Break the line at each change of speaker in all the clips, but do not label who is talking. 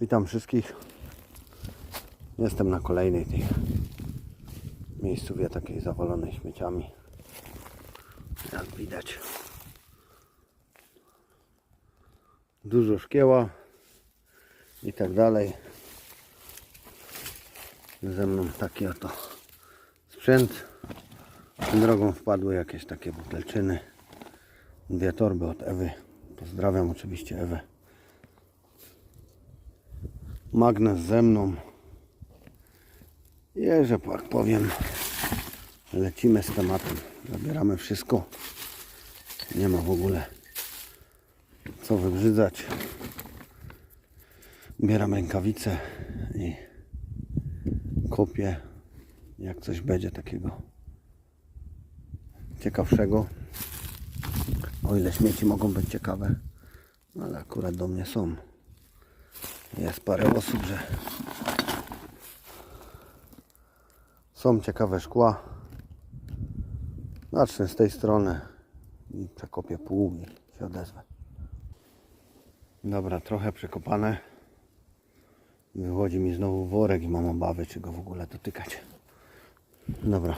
Witam wszystkich. Jestem na kolejnej tej miejscowie takiej zawalonej śmieciami. Jak widać. Dużo szkieła i tak dalej. Ze mną taki oto sprzęt. Drogą wpadły jakieś takie butelczyny. Dwie torby od Ewy. Pozdrawiam oczywiście Ewę. Magnes ze mną. I że tak powiem, lecimy z tematem. Zabieramy wszystko. Nie ma w ogóle co wybrzydzać. Bieram rękawice i kopię, jak coś będzie takiego ciekawszego. O ile śmieci mogą być ciekawe, no ale akurat do mnie są. Jest parę osób, że są ciekawe szkła. Zacznę z tej strony i przekopię pół i się odezwę. Dobra, trochę przekopane. Wychodzi mi znowu worek i mam obawy, czy go w ogóle dotykać. Dobra.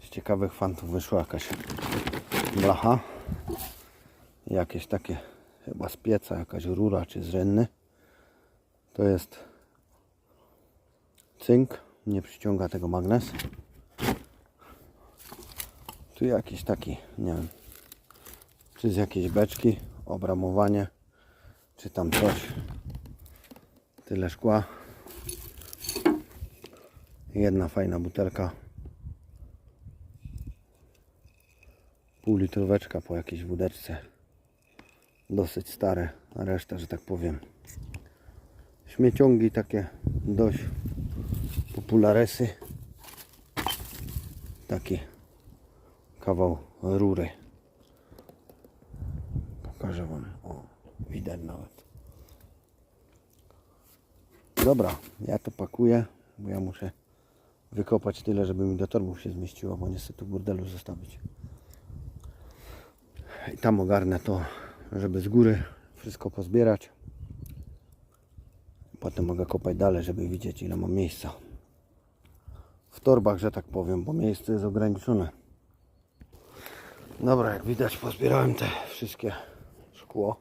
Z ciekawych fantów wyszła jakaś blacha. Jakieś takie chyba z pieca, jakaś rura czy z rynny. To jest cynk, nie przyciąga tego magnes. Tu jakiś taki, nie wiem, czy z jakiejś beczki, obramowanie, czy tam coś. Tyle szkła. Jedna fajna butelka. Pół litróweczka po jakiejś wódeczce. Dosyć stare, a reszta, że tak powiem, śmieciągi takie dość popularesy. Taki kawał rury. Pokażę wam. O widać nawet. Dobra ja to pakuję bo ja muszę wykopać tyle żeby mi do torbów się zmieściło bo niestety w burdelu zostawić. I tam ogarnę to żeby z góry wszystko pozbierać Potem mogę kopać dalej, żeby widzieć ile mam miejsca. W torbach, że tak powiem, bo miejsce jest ograniczone. Dobra, jak widać pozbierałem te wszystkie szkło.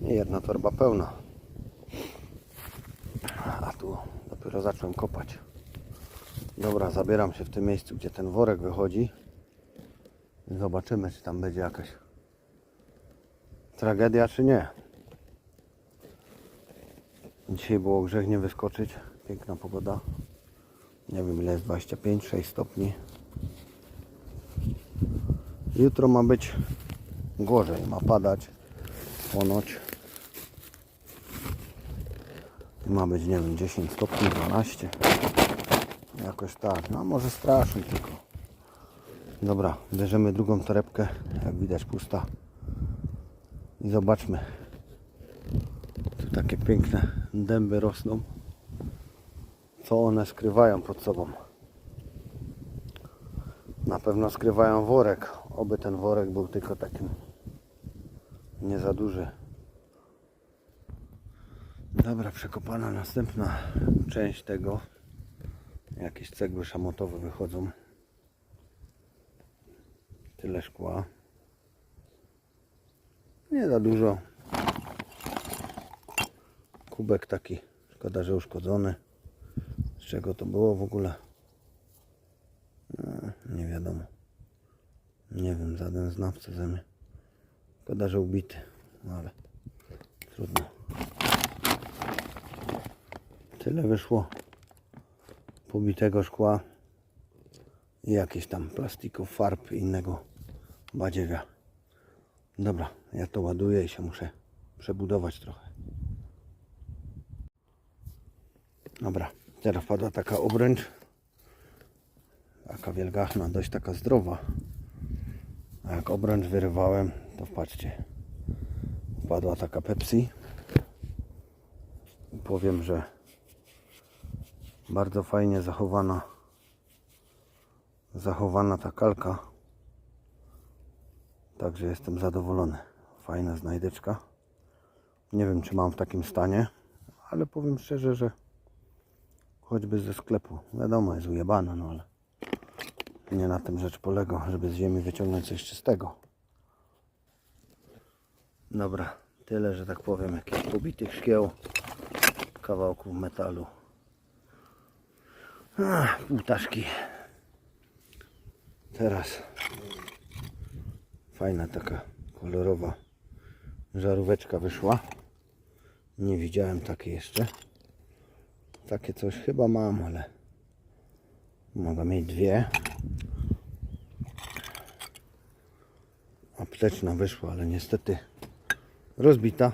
I jedna torba pełna. A tu dopiero zacząłem kopać. Dobra, zabieram się w tym miejscu, gdzie ten worek wychodzi. Zobaczymy, czy tam będzie jakaś tragedia, czy nie. Dzisiaj było grzech nie wyskoczyć. Piękna pogoda. Nie wiem ile jest 25, 6 stopni. Jutro ma być gorzej. Ma padać ponoć. Ma być nie wiem 10 stopni, 12. Jakoś tak. No może strasznie tylko. Dobra, bierzemy drugą torebkę. Jak widać pusta. I zobaczmy takie piękne dęby rosną. Co one skrywają pod sobą? Na pewno skrywają worek. Oby ten worek był tylko takim nie za duży. Dobra, przekopana następna część tego. Jakieś cegły szamotowe wychodzą. Tyle szkła. Nie za dużo, kubek taki, szkoda, że uszkodzony. Z czego to było w ogóle? No, nie wiadomo. Nie wiem, żaden znawca ze mnie. Szkoda, że ubity, no ale trudno. Tyle wyszło pobitego szkła i jakieś tam plastików, farb innego badziewia. Dobra, ja to ładuję i się muszę przebudować trochę. Dobra, teraz padła taka obręcz. Taka wielgachna, dość taka zdrowa. A jak obręcz wyrywałem, to patrzcie. Padła taka Pepsi. Powiem, że bardzo fajnie zachowana zachowana ta kalka. Także jestem zadowolony. Fajna znajdeczka. Nie wiem, czy mam w takim stanie, ale powiem szczerze, że choćby ze sklepu. Wiadomo, jest ujebana, no ale nie na tym rzecz polega, żeby z ziemi wyciągnąć coś czystego. Dobra, tyle, że tak powiem, jakichś pobitych szkieł, kawałków metalu. Ach, półtaszki. Teraz fajna taka kolorowa żaróweczka wyszła. Nie widziałem takiej jeszcze. Takie coś chyba mam, ale mogę mieć dwie. Apteczna wyszła, ale niestety rozbita.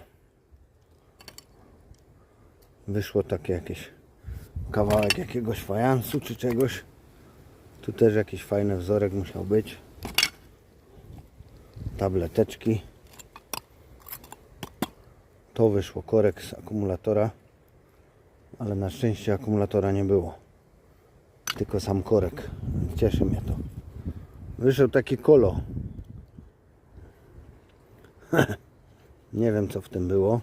Wyszło takie jakieś kawałek jakiegoś fajansu czy czegoś. Tu też jakiś fajny wzorek musiał być. Tableteczki. To wyszło korek z akumulatora, ale na szczęście akumulatora nie było. Tylko sam korek. Cieszy mnie to. Wyszedł taki kolo. nie wiem co w tym było.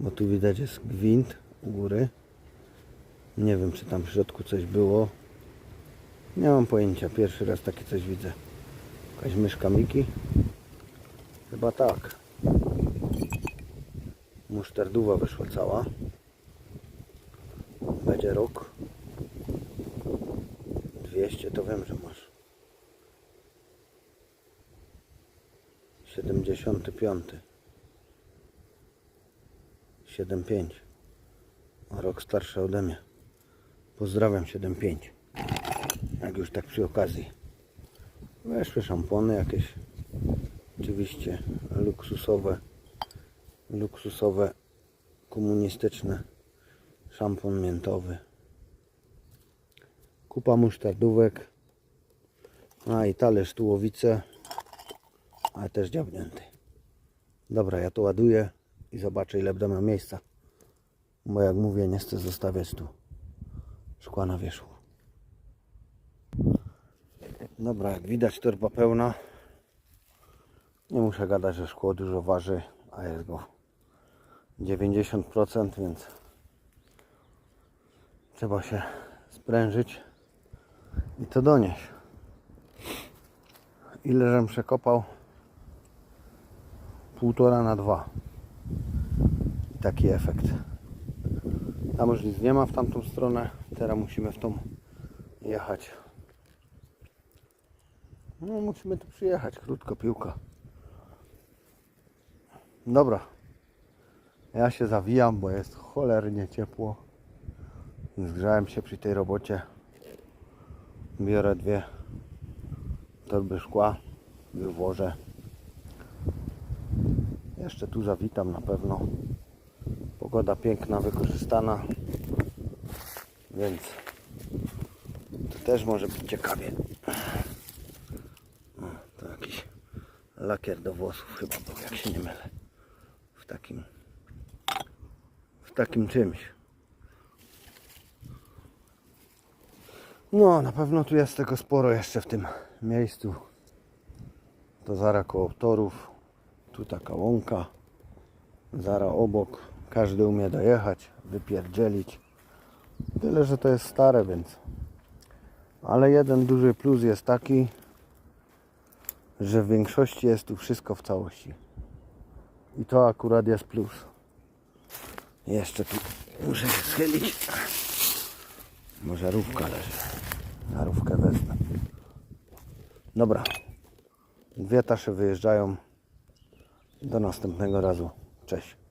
Bo tu widać jest gwint u góry. Nie wiem czy tam w środku coś było. Nie mam pojęcia. Pierwszy raz takie coś widzę. Jakaś myszka Miki? Chyba tak. Musztardowa wyszła cała. Będzie rok. 200 to wiem, że masz. 75. 75. A rok starszy ode mnie. Pozdrawiam 75. Jak już tak przy okazji. Weszły szampony jakieś. Oczywiście luksusowe. Luksusowe, komunistyczne. Szampon miętowy. Kupa musztardówek. A i talerz tułowice. Ale też dziabnięty. Dobra, ja to ładuję i zobaczę ile będę miał miejsca. Bo jak mówię, nie chcę zostawiać tu szkła na wierzchu. Dobra, jak widać torba pełna. Nie muszę gadać, że szkło dużo waży, a jest go 90%, więc trzeba się sprężyć i to donieść. Ile żem przekopał? Półtora na dwa. I taki efekt. Tam już nic nie ma w tamtą stronę. Teraz musimy w tą jechać. No musimy tu przyjechać, krótko piłka. Dobra. Ja się zawijam, bo jest cholernie ciepło. Zgrzałem się przy tej robocie. Biorę dwie torby szkła, wywożę. Jeszcze tu zawitam na pewno. Pogoda piękna, wykorzystana. Więc to też może być ciekawie. O, to jakiś lakier do włosów chyba był, jak się nie mylę. W takim w takim czymś. No, na pewno tu jest tego sporo jeszcze w tym miejscu. To zara koło torów. Tu taka łąka. Zara obok. Każdy umie dojechać, wypierdzielić. Tyle, że to jest stare, więc. Ale jeden duży plus jest taki, że w większości jest tu wszystko w całości. I to akurat jest plus. Jeszcze tu muszę się schylić. Bo żarówka leży. Żarówkę wezmę. Dobra. Dwie tasze wyjeżdżają. Do następnego razu. Cześć.